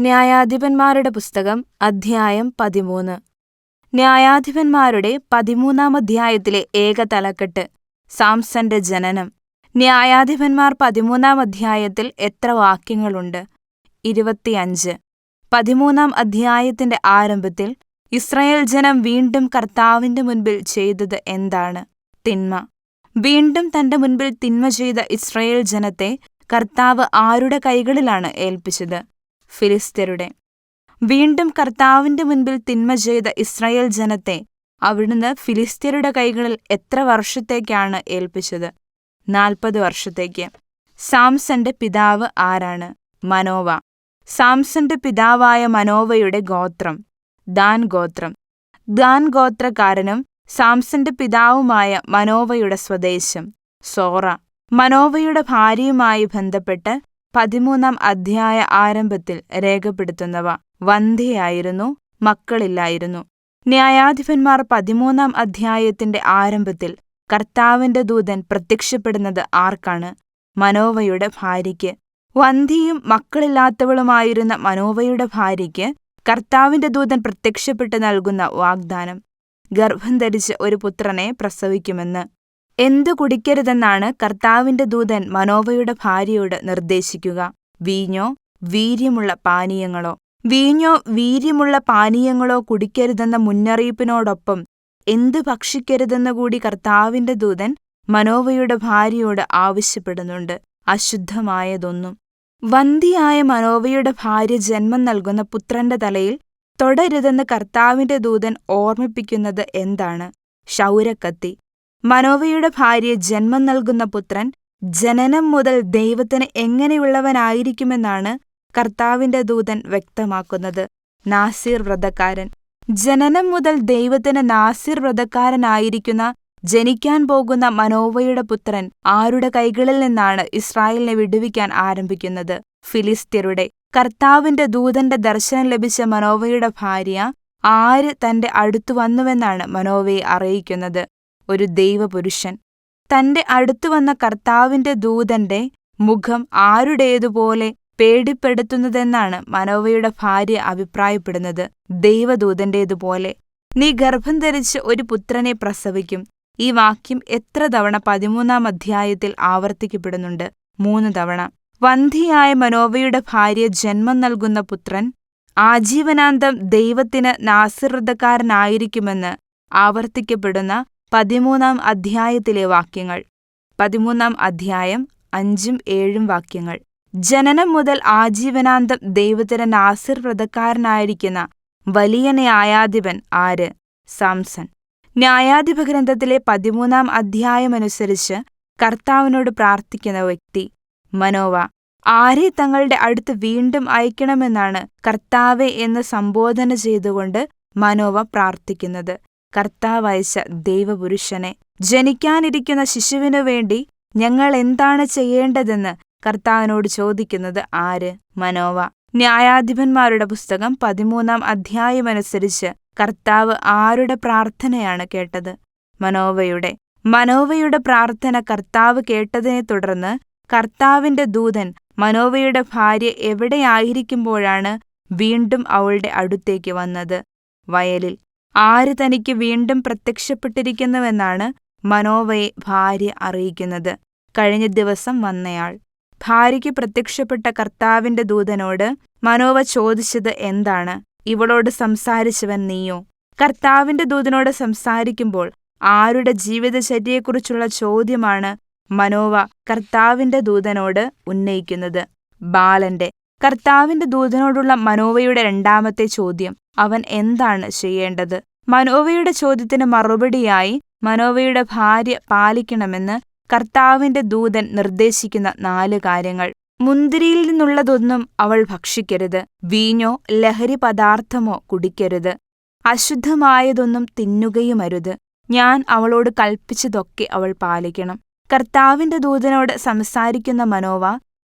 ന്യായാധിപന്മാരുടെ പുസ്തകം അധ്യായം പതിമൂന്ന്. ന്യായാധിപന്മാരുടെ പതിമൂന്നാം അധ്യായത്തിലെ ഏക തലക്കെട്ട് സാംസന്റെ ജനനം. ന്യായാധിപന്മാർ പതിമൂന്നാം അധ്യായത്തിൽ എത്ര വാക്യങ്ങളുണ്ട്? ഇരുപത്തിയഞ്ച്. പതിമൂന്നാം അധ്യായത്തിന്റെ ആരംഭത്തിൽ ഇസ്രായേൽ ജനം വീണ്ടും കർത്താവിന്റെ മുൻപിൽ ചെയ്തത് എന്താണ്? തിന്മ. വീണ്ടും തന്റെ മുൻപിൽ തിന്മ ചെയ്ത ഇസ്രായേൽ ജനത്തെ കർത്താവ് ആരുടെ കൈകളിലാണ് ഏൽപ്പിച്ചത്? ഫിലിസ്ത്യരുടെ വീണ്ടും കർത്താവിന്റെ മുൻപിൽ തിന്മ ചെയ്ത ഇസ്രായേൽ ജനത്തെ അവിടുന്ന് ഫിലിസ്ത്യരുടെ കൈകളിൽ എത്ര വർഷത്തേക്കാണ് ഏൽപ്പിച്ചത്? നാൽപ്പത് വർഷത്തേക്ക്. സാംസന്റെ പിതാവ് ആരാണ്? മനോവ. സാംസന്റെ പിതാവായ മനോവയുടെ ഗോത്രം. ദാൻ ഗോത്രം. ദാൻ ഗോത്രക്കാരനും സാംസന്റെ പിതാവുമായ മനോവയുടെ സ്വദേശം സോറ. മനോവയുടെ ഭാര്യയുമായി ബന്ധപ്പെട്ട് പതിമൂന്നാം അധ്യായ ആരംഭത്തിൽ രേഖപ്പെടുത്തുന്നവ. വന്ധ്യയായിരുന്നു മക്കളില്ലായിരുന്നു. ന്യായാധിപന്മാർ പതിമൂന്നാം അധ്യായത്തിന്റെ ആരംഭത്തിൽ കർത്താവിന്റെ ദൂതൻ പ്രത്യക്ഷപ്പെടുന്നത് ആർക്കാണ്? മനോവയുടെ ഭാര്യയ്ക്ക്. വന്ധിയും മക്കളില്ലാത്തവളുമായിരുന്ന മനോവയുടെ ഭാര്യയ്ക്ക് കർത്താവിന്റെ ദൂതൻ പ്രത്യക്ഷപ്പെട്ട് നൽകുന്ന വാഗ്ദാനം. ഗർഭം ധരിച്ച് ഒരു പുത്രനെ പ്രസവിക്കുമെന്ന്. എന്തു കുടിക്കരുതെന്നാണ് കർത്താവിന്റെ ദൂതൻ മനോവയുടെ ഭാര്യയോട് നിർദ്ദേശിക്കുക. വീഞ്ഞോ വീര്യമുള്ള പാനീയങ്ങളോ. വീഞ്ഞോ വീര്യമുള്ള പാനീയങ്ങളോ കുടിക്കരുതെന്ന മുന്നറിയിപ്പിനോടൊപ്പം എന്തു ഭക്ഷിക്കരുതെന്ന് കൂടി കർത്താവിന്റെ ദൂതൻ മനോവയുടെ ഭാര്യയോട് ആവശ്യപ്പെടുന്നുണ്ട്. അശുദ്ധമായതൊന്നും. വന്ധിയായ മനോവയുടെ ഭാര്യ ജന്മം നൽകുന്ന പുത്രന്റെ തലയിൽ തൊടരുതെന്ന് കർത്താവിന്റെ ദൂതൻ ഓർമ്മിപ്പിക്കുന്നത് എന്താണ്? ക്ഷൗരക്കത്തി. മനോവയുടെ ഭാര്യ ജന്മം നൽകുന്ന പുത്രൻ ജനനം മുതൽ ദൈവത്തിന് എങ്ങനെയുള്ളവനായിരിക്കുമെന്നാണ് കർത്താവിന്റെ ദൂതൻ വ്യക്തമാക്കുന്നത്. നാസിർ വ്രതക്കാരൻ. ജനനം മുതൽ ദൈവത്തിന് നാസിർ വ്രതക്കാരനായിരിക്കുന്ന ജനിക്കാൻ പോകുന്ന മനോവയുടെ പുത്രൻ ആരുടെ കൈകളിൽ നിന്നാണ് ഇസ്രായേലിനെ വിടുവിക്കാൻ ആരംഭിക്കുന്നത്? ഫിലിസ്ത്യരുടെ. കർത്താവിന്റെ ദൂതന്റെ ദർശനം ലഭിച്ച മനോവയുടെ ഭാര്യ ആര് തന്റെ അടുത്തു വന്നുവെന്നാണ് മനോവയെ അറിയിക്കുന്നത്. ഒരു ദൈവപുരുഷൻ. തന്റെ അടുത്തു വന്ന കർത്താവിന്റെ ദൂതന്റെ മുഖം ആരുടേതുപോലെ പേടിപ്പെടുത്തുന്നതെന്നാണ് മനോവയുടെ ഭാര്യ അഭിപ്രായപ്പെടുന്നത്. ദൈവദൂതന്റേതുപോലെ നീ ഗർഭം ധരിച്ച് ഒരു പുത്രനെ പ്രസവിക്കും. ഈ വാക്യം എത്ര തവണ പതിമൂന്നാം അധ്യായത്തിൽ ആവർത്തിക്കപ്പെടുന്നുണ്ട്. മൂന്ന് തവണ. വന്ധിയായ മനോവയുടെ ഭാര്യ ജന്മം നൽകുന്ന പുത്രൻ ആജീവനാന്തം ദൈവത്തിന് നാസിർവൃതക്കാരനായിരിക്കുമെന്ന് ആവർത്തിക്കപ്പെടുന്ന പതിമൂന്നാം അധ്യായത്തിലെ വാക്യങ്ങൾ. പതിമൂന്നാം അധ്യായം അഞ്ചും ഏഴും വാക്യങ്ങൾ. ജനനം മുതൽ ആജീവനാന്തം ദൈവത്തിന് നാസിർ വ്രതക്കാരനായിരിക്കുന്ന വലിയ ന്യായാധിപൻ ആര്? സാംസൺ. ന്യായാധിപ ഗ്രന്ഥത്തിലെ പതിമൂന്നാം അധ്യായമനുസരിച്ച് കർത്താവിനോട് പ്രാർത്ഥിക്കുന്ന വ്യക്തി മനോവ. ആരെ തങ്ങളുടെ അടുത്ത് വീണ്ടും അയക്കണമെന്നാണ് കർത്താവെ എന്ന് സംബോധന ചെയ്തുകൊണ്ട് മനോവ പ്രാർത്ഥിക്കുന്നത്. കർത്താവ് അയച്ച ദൈവപുരുഷനെ. ജനിക്കാനിരിക്കുന്ന ശിശുവിനു വേണ്ടി ഞങ്ങൾ എന്താണ് ചെയ്യേണ്ടതെന്ന് കർത്താവിനോട് ചോദിക്കുന്നത് ആര്? മനോവ. ന്യായാധിപന്മാരുടെ പുസ്തകം പതിമൂന്നാം അധ്യായമനുസരിച്ച് കർത്താവ് ആരുടെ പ്രാർത്ഥനയാണ് കേട്ടത്? മനോവയുടെ. മനോവയുടെ പ്രാർത്ഥന കർത്താവ് കേട്ടതിനെ തുടർന്ന് കർത്താവിന്റെ ദൂതൻ മനോവയുടെ ഭാര്യ എവിടെയായിരിക്കുമ്പോഴാണ് വീണ്ടും അവളുടെ അടുത്തേക്ക് വന്നത്? വയലിൽ. ആര് തനിക്ക് വീണ്ടും പ്രത്യക്ഷപ്പെട്ടിരിക്കുന്നുവെന്നാണ് മനോവയെ ഭാര്യ അറിയിക്കുന്നത്. കഴിഞ്ഞ ദിവസം വന്നയാൾ. ഭാര്യയ്ക്ക് പ്രത്യക്ഷപ്പെട്ട കർത്താവിന്റെ ദൂതനോട് മനോവ ചോദിച്ചത് എന്താണ്? ഇവളോട് സംസാരിച്ചവൻ നീയോ? കർത്താവിന്റെ ദൂതനോട് സംസാരിക്കുമ്പോൾ ആരുടെ ജീവിതചര്യയെക്കുറിച്ചുള്ള ചോദ്യമാണ് മനോവ കർത്താവിന്റെ ദൂതനോട് ഉന്നയിക്കുന്നത്. ബാലന്റെ കർത്താവിന്റെ ദൂതനോടുള്ള മനോവയുടെ രണ്ടാമത്തെ ചോദ്യം അവൻ എന്താണ് ചെയ്യേണ്ടത്? മനോവയുടെ ചോദ്യത്തിന് മറുപടിയായി മനോവയുടെ ഭാര്യ പാലിക്കണമെന്ന് കർത്താവിന്റെ ദൂതൻ നിർദ്ദേശിക്കുന്ന നാല് കാര്യങ്ങൾ. മുന്തിരിയിൽ നിന്നുള്ളതൊന്നും അവൾ ഭക്ഷിക്കരുത് വീഞ്ഞോ ലഹരി പദാർത്ഥമോ കുടിക്കരുത് അശുദ്ധമായതൊന്നും തിന്നുകയുമരുത്. ഞാൻ അവളോട് കൽപ്പിച്ചതൊക്കെ അവൾ പാലിക്കണം. കർത്താവിന്റെ ദൂതനോട് സംസാരിക്കുന്ന മനോവ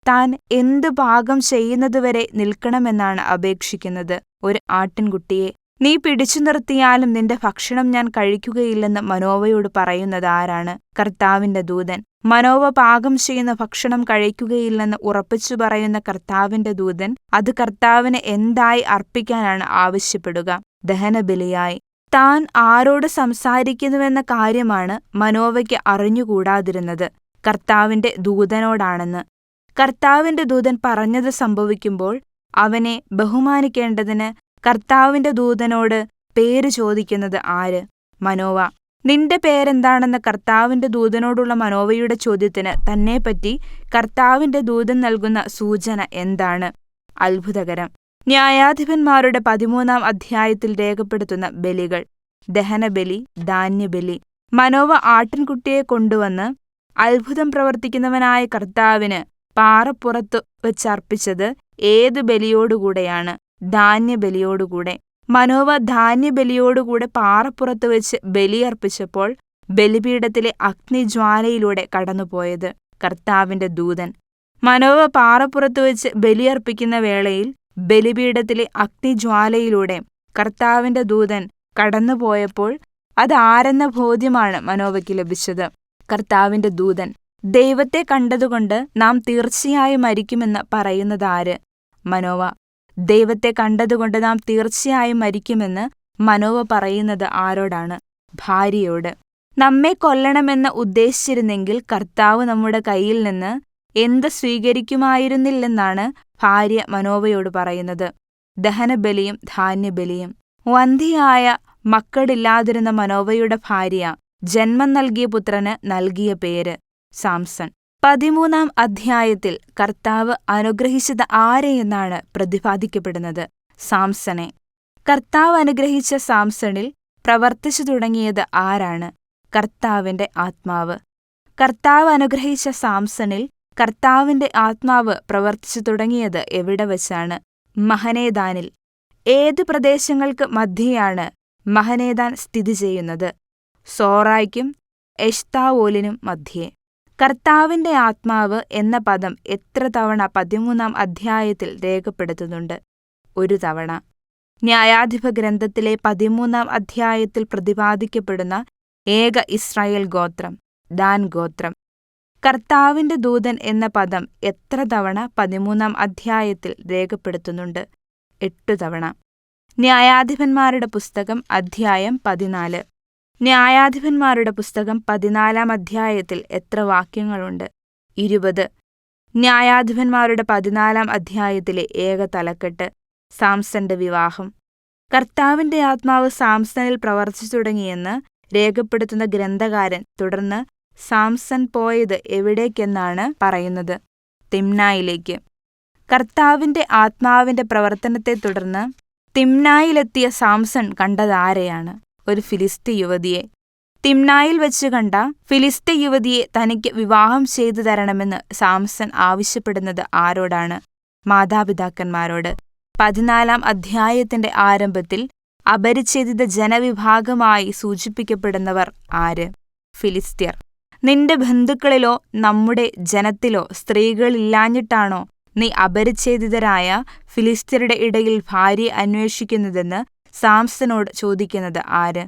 താൻ എന്ത് പാകം ചെയ്യുന്നതുവരെ നിൽക്കണമെന്നാണ് അപേക്ഷിക്കുന്നത്. ഒരു ആട്ടിൻകുട്ടിയെ നീ പിടിച്ചു നിർത്തിയാലും നിന്റെ ഭക്ഷണം ഞാൻ കഴിക്കുകയില്ലെന്ന് മനോവയോട് പറയുന്നത് ആരാണ്? കർത്താവിന്റെ ദൂതൻ. മനോവ പാകം ചെയ്യുന്ന ഭക്ഷണം കഴിക്കുകയില്ലെന്ന് ഉറപ്പിച്ചു പറയുന്ന കർത്താവിന്റെ ദൂതൻ. അത് കർത്താവിന് എന്തായി അർപ്പിക്കാനാണ് ആവശ്യപ്പെടുക. ദഹനബലിയായി. താൻ ആരോട് സംസാരിക്കുന്നുവെന്ന കാര്യമാണ് മനോവയ്ക്ക് അറിഞ്ഞുകൂടാതിരുന്നത്. കർത്താവിന്റെ ദൂതനോടാണെന്ന്. കർത്താവിന്റെ ദൂതൻ പറഞ്ഞത് സംഭവിക്കുമ്പോൾ അവനെ ബഹുമാനിക്കേണ്ടതിന് കർത്താവിന്റെ ദൂതനോട് പേര് ചോദിക്കുന്നത് ആര്? മനോവ. നിന്റെ പേരെന്താണെന്ന കർത്താവിന്റെ ദൂതനോടുള്ള മനോവയുടെ ചോദ്യത്തിന് തന്നെപ്പറ്റി കർത്താവിന്റെ ദൂതൻ നൽകുന്ന സൂചന എന്താണ്? അത്ഭുതകരം. ന്യായാധിപന്മാരുടെ പതിമൂന്നാം അധ്യായത്തിൽ രേഖപ്പെടുത്തുന്ന ബലികൾ. ദഹനബലി ധാന്യബലി. മനോവ ആട്ടിൻകുട്ടിയെ കൊണ്ടുവന്ന് അത്ഭുതം പ്രവർത്തിക്കുന്നവനായ കർത്താവിന് പാറപ്പുറത്തു വെച്ചർപ്പിച്ചത് ഏതു ബലിയോടുകൂടെയാണ്? ധാന്യബലിയോടുകൂടെ. മനോവ ധാന്യബലിയോടുകൂടെ പാറപ്പുറത്ത് വെച്ച് ബലിയർപ്പിച്ചപ്പോൾ ബലിപീഠത്തിലെ അഗ്നിജ്വാലയിലൂടെ കടന്നുപോയത് കർത്താവിന്റെ ദൂതൻ. മനോവ പാറപ്പുറത്ത് വെച്ച് ബലിയർപ്പിക്കുന്ന വേളയിൽ ബലിപീഠത്തിലെ അഗ്നിജ്വാലയിലൂടെ കർത്താവിന്റെ ദൂതൻ കടന്നുപോയപ്പോൾ അതാരെന്ന ബോധ്യമാണ് മനോവയ്ക്ക് ലഭിച്ചത്. കർത്താവിന്റെ ദൂതൻ ദൈവത്തെ കണ്ടതുകൊണ്ട് നാം തീർച്ചയായും മരിക്കുമെന്ന് പറയുന്നതാര്? മനോവ. ദൈവത്തെ കണ്ടതുകൊണ്ട് നാം തീർച്ചയായും മരിക്കുമെന്ന് മനോവ പറയുന്നത് ആരോടാണ്? ഭാര്യയോട്. നമ്മെ കൊല്ലണമെന്ന് ഉദ്ദേശിച്ചിരുന്നെങ്കിൽ കർത്താവ് നമ്മുടെ കയ്യിൽ നിന്ന് എന്ത് സ്വീകരിക്കുമായിരുന്നില്ലെന്നാണ് ഭാര്യ മനോവയോട് പറയുന്നത്. ദഹനബലിയും ധാന്യബലിയും. വന്ധിയായ മക്കളില്ലാതിരുന്ന മനോവയുടെ ഭാര്യ ജന്മം നൽകിയ പുത്രന് നൽകിയ പേര്. സാംസൺ. പതിമൂന്നാം അധ്യായത്തിൽ കർത്താവ് അനുഗ്രഹിച്ചത് ആരെയെന്നാണ് പ്രതിപാദിക്കപ്പെടുന്നത്? സാംസനെ കർത്താവ് അനുഗ്രഹിച്ച സാംസണിൽ പ്രവർത്തിച്ചു തുടങ്ങിയത് ആരാണ്? കർത്താവിന്റെ ആത്മാവ്. കർത്താവ് അനുഗ്രഹിച്ച സാംസണിൽ കർത്താവിന്റെ ആത്മാവ് പ്രവർത്തിച്ചു തുടങ്ങിയത് എവിടെ വച്ചാണ്? മഹനേദാനിൽ. ഏത് പ്രദേശങ്ങൾക്ക് മധ്യയാണ് മഹനേദാൻ സ്ഥിതി ചെയ്യുന്നത്? സോറായ്ക്കും എഷ്താവോലിനും മധ്യേ. കർത്താവിന്റെ ആത്മാവ് എന്ന പദം എത്ര തവണ പതിമൂന്നാം അധ്യായത്തിൽ രേഖപ്പെടുത്തുന്നുണ്ട്? ഒരു തവണ. ന്യായാധിപ ഗ്രന്ഥത്തിലെ പതിമൂന്നാം അധ്യായത്തിൽ പ്രതിപാദിക്കപ്പെടുന്ന ഏക ഇസ്രായേൽ ഗോത്രം ദാൻ ഗോത്രം. കർത്താവിന്റെ ദൂതൻ എന്ന പദം എത്ര തവണ പതിമൂന്നാം അധ്യായത്തിൽ രേഖപ്പെടുത്തുന്നുണ്ട്? എട്ടു തവണ. ന്യായാധിപന്മാരുടെ പുസ്തകം അധ്യായം പതിനാല്. ന്യായാധിപന്മാരുടെ പുസ്തകം പതിനാലാം അധ്യായത്തിൽ എത്ര വാക്യങ്ങളുണ്ട്? ഇരുപത്. ന്യായാധിപന്മാരുടെ പതിനാലാം അധ്യായത്തിലെ ഏക തലക്കെട്ട് സാംസന്റെ വിവാഹം. കർത്താവിന്റെ ആത്മാവ് സാംസണിൽ പ്രവർത്തിച്ചു തുടങ്ങിയെന്ന് രേഖപ്പെടുത്തുന്ന ഗ്രന്ഥകാരൻ തുടർന്ന് സാംസൺ പോയത് എവിടേക്കെന്നാണ് പറയുന്നത്? തിംനായിലേക്ക് കർത്താവിന്റെ ആത്മാവിന്റെ പ്രവർത്തനത്തെ തുടർന്ന് തിംനായിലെത്തിയ സാംസൺ കണ്ടതാരെയാണ്? ഒരു ഫിലിസ്തി യുവതിയെ. തിംനായിൽ വെച്ച് കണ്ട ഫിലിസ്തി യുവതിയെ തനിക്ക് വിവാഹം ചെയ്തു തരണമെന്ന് സാംസൺ ആവശ്യപ്പെടുന്നത് ആരോടാണ്? മാതാപിതാക്കന്മാരോട്. പതിനാലാം അധ്യായത്തിന്റെ ആരംഭത്തിൽ അപരിച്ഛേദിത ജനവിഭാഗമായി സൂചിപ്പിക്കപ്പെടുന്നവർ ആര്? ഫിലിസ്ത്യർ നിന്റെ ബന്ധുക്കളിലോ നമ്മുടെ ജനത്തിലോ സ്ത്രീകളില്ലാഞ്ഞിട്ടാണോ നീ അപരിച്ഛേദിതരായ ഫിലിസ്ത്യരുടെ ഇടയിൽ ഭാര്യ അന്വേഷിക്കുന്നതെന്ന് സാംസനോട് ചോദിക്കുന്നത് ആര്?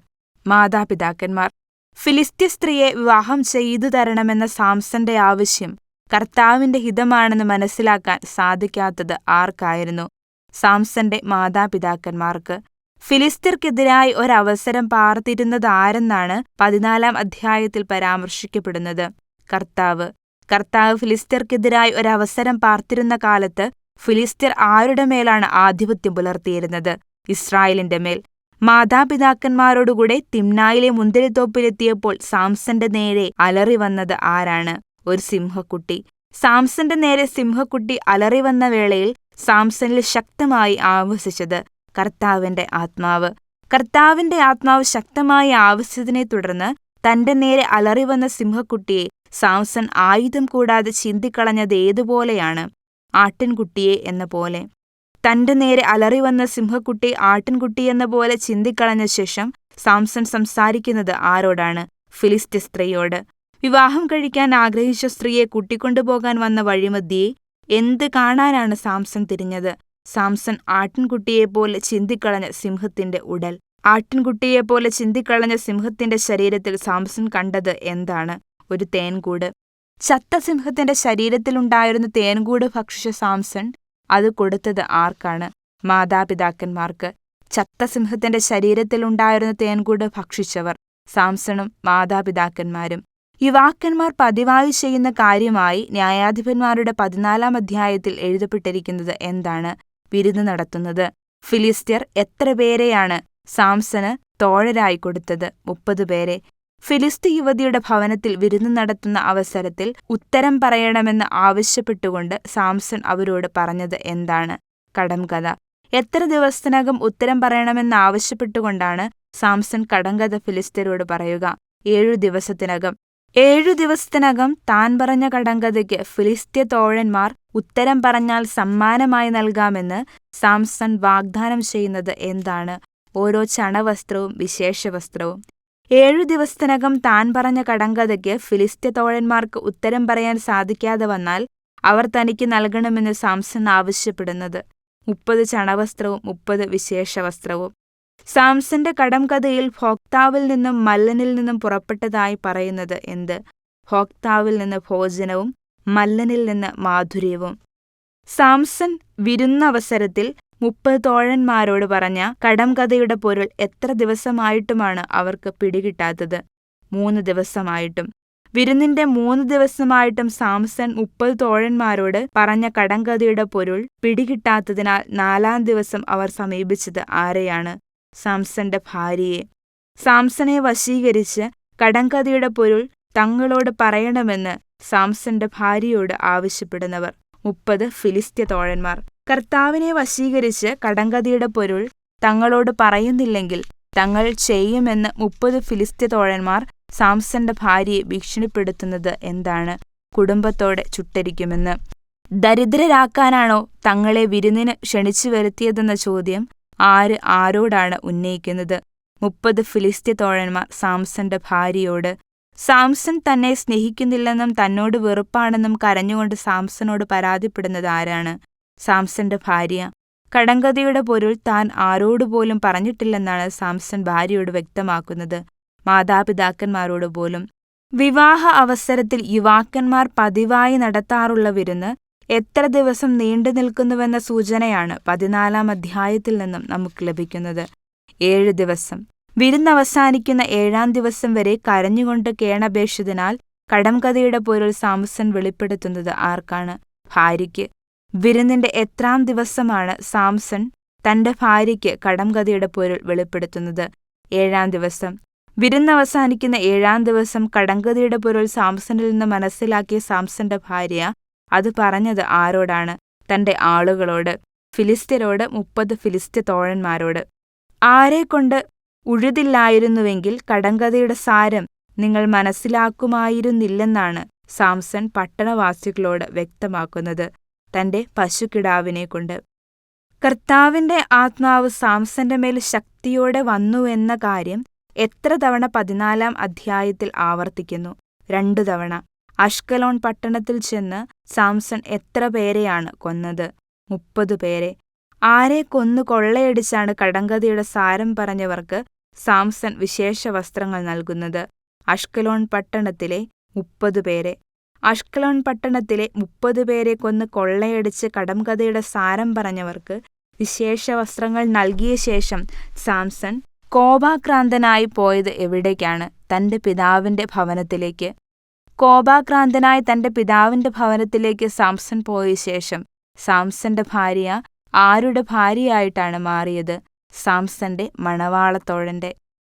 മാതാപിതാക്കന്മാർ. ഫിലിസ്ത്യ സ്ത്രീയെ വിവാഹം ചെയ്തു തരണമെന്ന സാംസന്റെ ആവശ്യം കർത്താവിന്റെ ഹിതമാണെന്ന് മനസ്സിലാക്കാൻ സാധിക്കാത്തത് ആർക്കായിരുന്നു? സാംസന്റെ മാതാപിതാക്കന്മാർക്ക്. ഫിലിസ്തീർക്കെതിരായി ഒരവസരം പാർത്തിരുന്നത് ആരെന്നാണ് പതിനാലാം അധ്യായത്തിൽ പരാമർശിക്കപ്പെടുന്നത്. കർത്താവ്. കർത്താവ് ഫിലിസ്തീർക്കെതിരായി ഒരവസരം പാർത്തിരുന്ന കാലത്ത് ഫിലിസ്തീർ ആരുടെ മേലാണ് ആധിപത്യം പുലർത്തിയിരുന്നത്? ഇസ്രായേലിന്റെ മേൽ. മാതാപിതാക്കന്മാരോടുകൂടെ തിമ്നായിലെ മുന്തിരിത്തോപ്പിലെത്തിയപ്പോൾ സാംസന്റെ നേരെ അലറി വന്നത് ആരാണ്? ഒരു സിംഹക്കുട്ടി. സാംസന്റെ നേരെ സിംഹക്കുട്ടി അലറി വന്ന വേളയിൽ സാംസനിൽ ശക്തമായി ആവശിച്ചത് കർത്താവിന്റെ ആത്മാവ്. കർത്താവിന്റെ ആത്മാവ് ശക്തമായി ആവശ്യത്തിനെ തുടർന്ന് തന്റെ നേരെ അലറി വന്ന സിംഹക്കുട്ടിയെ സാംസൺ ആയുധം കൂടാതെ ചിന്തിക്കളഞ്ഞത് ഏതുപോലെയാണ്? ആട്ടിൻകുട്ടിയെ എന്ന പോലെ. തന്റെ നേരെ അലറി വന്ന സിംഹക്കുട്ടി ആട്ടിൻകുട്ടിയെന്ന പോലെ ചിന്തിക്കളഞ്ഞ ശേഷം സാംസൺ സംസാരിക്കുന്നത് ആരോടാണ്? ഫിലിസ്ത്യ സ്ത്രീയോട്. വിവാഹം കഴിക്കാൻ ആഗ്രഹിച്ച സ്ത്രീയെ കുട്ടിക്കൊണ്ടുപോകാൻ വന്ന വഴിമതിയെ എന്ത് കാണാനാണ് സാംസൺ തിരിഞ്ഞത്? സാംസൺ ആട്ടിൻകുട്ടിയെപ്പോലെ ചിന്തിക്കളഞ്ഞ സിംഹത്തിന്റെ ഉടൽ. ആട്ടിൻകുട്ടിയെപ്പോലെ ചിന്തിക്കളഞ്ഞ സിംഹത്തിന്റെ ശരീരത്തിൽ സാംസൺ കണ്ടത് എന്താണ്? ഒരു തേൻകൂട്. ചത്ത സിംഹത്തിന്റെ ശരീരത്തിലുണ്ടായിരുന്ന തേൻകൂട് ഭക്ഷിച്ച സാംസൺ അത് കൊടുത്തത് ആർക്കാണ്? മാതാപിതാക്കന്മാർക്ക്. ചത്ത സിംഹത്തിന്റെ ശരീരത്തിലുണ്ടായിരുന്ന തേൻകൂട് ഭക്ഷിച്ചവർ സാംസണും മാതാപിതാക്കന്മാരും. യുവാക്കന്മാർ പതിവായി ചെയ്യുന്ന കാര്യമായി ന്യായാധിപന്മാരുടെ പതിനാലാം അധ്യായത്തിൽ എഴുതപ്പെട്ടിരിക്കുന്നത് എന്താണ്? വിരുന്ന് നടത്തുന്നത്. ഫിലിസ്ത്യർ എത്ര പേരെയാണ് സാംസന് തോഴരായി കൊടുത്തത്? മുപ്പത് പേരെ. ഫിലിസ്തീ യുവതിയുടെ ഭവനത്തിൽ വിരുന്ന് നടത്തുന്ന അവസരത്തിൽ ഉത്തരം പറയണമെന്ന് ആവശ്യപ്പെട്ടുകൊണ്ട് സാംസൺ അവരോട് പറഞ്ഞത് എന്താണ്? കടംകഥ എത്ര ദിവസത്തിനകം ഉത്തരം പറയണമെന്ന് ആവശ്യപ്പെട്ടുകൊണ്ടാണ് സാംസൺ കടംകഥ ഫിലിസ്തീനോട് പറയുക. ഏഴു ദിവസത്തിനകം. ഏഴു ദിവസത്തിനകം താൻ പറഞ്ഞ കടങ്കഥയ്ക്ക് ഫിലിസ്ത്യ തോഴന്മാർ ഉത്തരം പറഞ്ഞാൽ സമ്മാനമായി നൽകാമെന്ന് സാംസൺ വാഗ്ദാനം ചെയ്യുന്നത് എന്താണ്? ഓരോ ചണവസ്ത്രവും വിശേഷവസ്ത്രവും. ഏഴു ദിവസത്തിനകം താൻ പറഞ്ഞ കടങ്കഥയ്ക്ക് ഫിലിസ്ത്യ തോഴന്മാർക്ക് ഉത്തരം പറയാൻ സാധിക്കാതെ വന്നാൽ അവർ തനിക്ക് നൽകണമെന്ന് സാംസൺ ആവശ്യപ്പെടുന്നത്. മുപ്പത് ചണവസ്ത്രവും മുപ്പത് വിശേഷവസ്ത്രവും. സാംസന്റെ കടംകഥയിൽ ഭോക്താവിൽ നിന്നും മല്ലനിൽ നിന്നും പുറപ്പെട്ടതായി പറയുന്നത് എന്ത്? ഭോക്താവിൽ നിന്ന് ഭോജനവും മല്ലനിൽ നിന്ന് മാധുര്യവും. സാംസൺ വിരുന്നവസരത്തിൽ മുപ്പത് തോഴന്മാരോട് പറഞ്ഞ കടംകഥയുടെ പൊരുൾ എത്ര ദിവസമായിട്ടുമാണ് അവർക്ക് പിടികിട്ടാത്തത്? മൂന്ന് ദിവസമായിട്ടും. വിരുന്നിന്റെ മൂന്ന് ദിവസമായിട്ടും സാംസൺ മുപ്പത് തോഴന്മാരോട് പറഞ്ഞ കടംകഥയുടെ പൊരുൾ പിടികിട്ടാത്തതിനാൽ നാലാം ദിവസം അവർ സമീപിച്ചത് ആരെയാണ്? സാംസന്റെ ഭാര്യയെ. സാംസനെ വശീകരിച്ച് കടംകഥയുടെ പൊരുൾ തങ്ങളോട് പറയണമെന്ന് സാംസന്റെ ഭാര്യയോട് ആവശ്യപ്പെടുന്നവർ. മുപ്പത് ഫിലിസ്ത്യ തോഴന്മാർ. കർത്താവിനെ വശീകരിച്ച് കടങ്കഥയുടെ പൊരുൾ തങ്ങളോട് പറയുന്നില്ലെങ്കിൽ തങ്ങൾ ചെയ്യുമെന്ന് മുപ്പത് ഫിലിസ്ത്യ തോഴന്മാർ സാംസന്റെ ഭാര്യയെ ഭീഷണിപ്പെടുത്തുന്നത് എന്താണ്? കുടുംബത്തോടെ ചുട്ടരിക്കുമെന്ന്. ദരിദ്രരാക്കാനാണോ തങ്ങളെ വിരുന്നിന് ക്ഷണിച്ചു വരുത്തിയതെന്ന ചോദ്യം ആര് ആരോടാണ് ഉന്നയിക്കുന്നത്? മുപ്പത് ഫിലിസ്ത്യ തോഴന്മാർ സാംസന്റെ ഭാര്യയോട്. സാംസൺ തന്നെ സ്നേഹിക്കുന്നില്ലെന്നും തന്നോട് വെറുപ്പാണെന്നും കരഞ്ഞുകൊണ്ട് സാംസണോട് പരാതിപ്പെടുന്നത് ആരാണ്? സാംസന്റെ ഭാര്യ. കടങ്കഥയുടെ പൊരുൾ താൻ ആരോടുപോലും പറഞ്ഞിട്ടില്ലെന്നാണ് സാംസൺ ഭാര്യയോട് വ്യക്തമാക്കുന്നത്. മാതാപിതാക്കന്മാരോട് പോലും. വിവാഹ അവസരത്തിൽ യുവാക്കന്മാർ പതിവായി നടത്താറുള്ള വിരുന്ന് എത്ര ദിവസം നീണ്ടു നിൽക്കുന്നുവെന്ന സൂചനയാണ് പതിനാലാം അധ്യായത്തിൽ നിന്നും നമുക്ക് ലഭിക്കുന്നത്. ഏഴ് ദിവസം. വിരുന്നവസാനിക്കുന്ന ഏഴാം ദിവസം വരെ കരഞ്ഞുകൊണ്ട് കേണപേക്ഷിതിനാൽ കടംകഥയുടെ പൊരുൾ സാംസൺ വെളിപ്പെടുത്തുന്നത് ആർക്കാണ്? ഭാര്യയ്ക്ക്. വിരുന്നിന്റെ എത്രാം ദിവസമാണ് സാംസൺ തന്റെ ഭാര്യയ്ക്ക് കടംകഥയുടെ പൊരുൾ വെളിപ്പെടുത്തുന്നത്. ഏഴാം ദിവസം. വിരുന്നവസാനിക്കുന്ന ഏഴാം ദിവസം കടങ്കഥയുടെ പൊരുൾ സാംസണിൽ നിന്ന് മനസ്സിലാക്കിയ സാംസന്റെ ഭാര്യ അത് പറഞ്ഞത് ആരോടാണ്? തന്റെ ആളുകളോട്. ഫിലിസ്ത്യരോട് മുപ്പത് ഫിലിസ്ത്യ തോഴന്മാരോട്. ആരെക്കൊണ്ട് ഉഴുതില്ലായിരുന്നുവെങ്കിൽ കടങ്കഥയുടെ സാരം നിങ്ങൾ മനസ്സിലാക്കുമായിരുന്നില്ലെന്നാണ് സാംസൺ പട്ടണവാസികളോട് വ്യക്തമാക്കുന്നത്. തന്റെ പശുക്കിടാവിനെക്കൊണ്ട്. കർത്താവിന്റെ ആത്മാവ് സാംസന്റെ മേൽ ശക്തിയോടെ വന്നുവെന്ന കാര്യം എത്ര തവണ പതിനാലാം അധ്യായത്തിൽ ആവർത്തിക്കുന്നു? രണ്ടു തവണ. അഷ്കലോൺ പട്ടണത്തിൽ ചെന്ന് സാംസൺ എത്ര പേരെയാണ് കൊന്നത്? മുപ്പത് പേരെ. ആരെ കൊന്നു കൊള്ളയടിച്ചാണ് കടങ്കഥയുടെ സാരം പറഞ്ഞവർക്ക് സാംസൺ വിശേഷ വസ്ത്രങ്ങൾ നൽകുന്നത്? അഷ്കലോൺ പട്ടണത്തിലെ മുപ്പത് പേരെ. അഷ്കലോൺ പട്ടണത്തിലെ മുപ്പത് പേരെ കൊന്ന് കൊള്ളയടിച്ച് കടംകഥയുടെ സാരം പറഞ്ഞവർക്ക് വിശേഷ വസ്ത്രങ്ങൾ നൽകിയ ശേഷം സാംസൺ കോപാക്രാന്തനായി പോയത് എവിടേക്കാണ്? തന്റെ പിതാവിന്റെ ഭവനത്തിലേക്ക്. കോപാക്രാന്തനായി തന്റെ പിതാവിന്റെ ഭവനത്തിലേക്ക് സാംസൺ പോയ ശേഷം സാംസന്റെ ഭാര്യ ആരുടെ ഭാര്യയായിട്ടാണ് മാറിയത്? സാംസന്റെ മണവാളത്തോഴന്റെ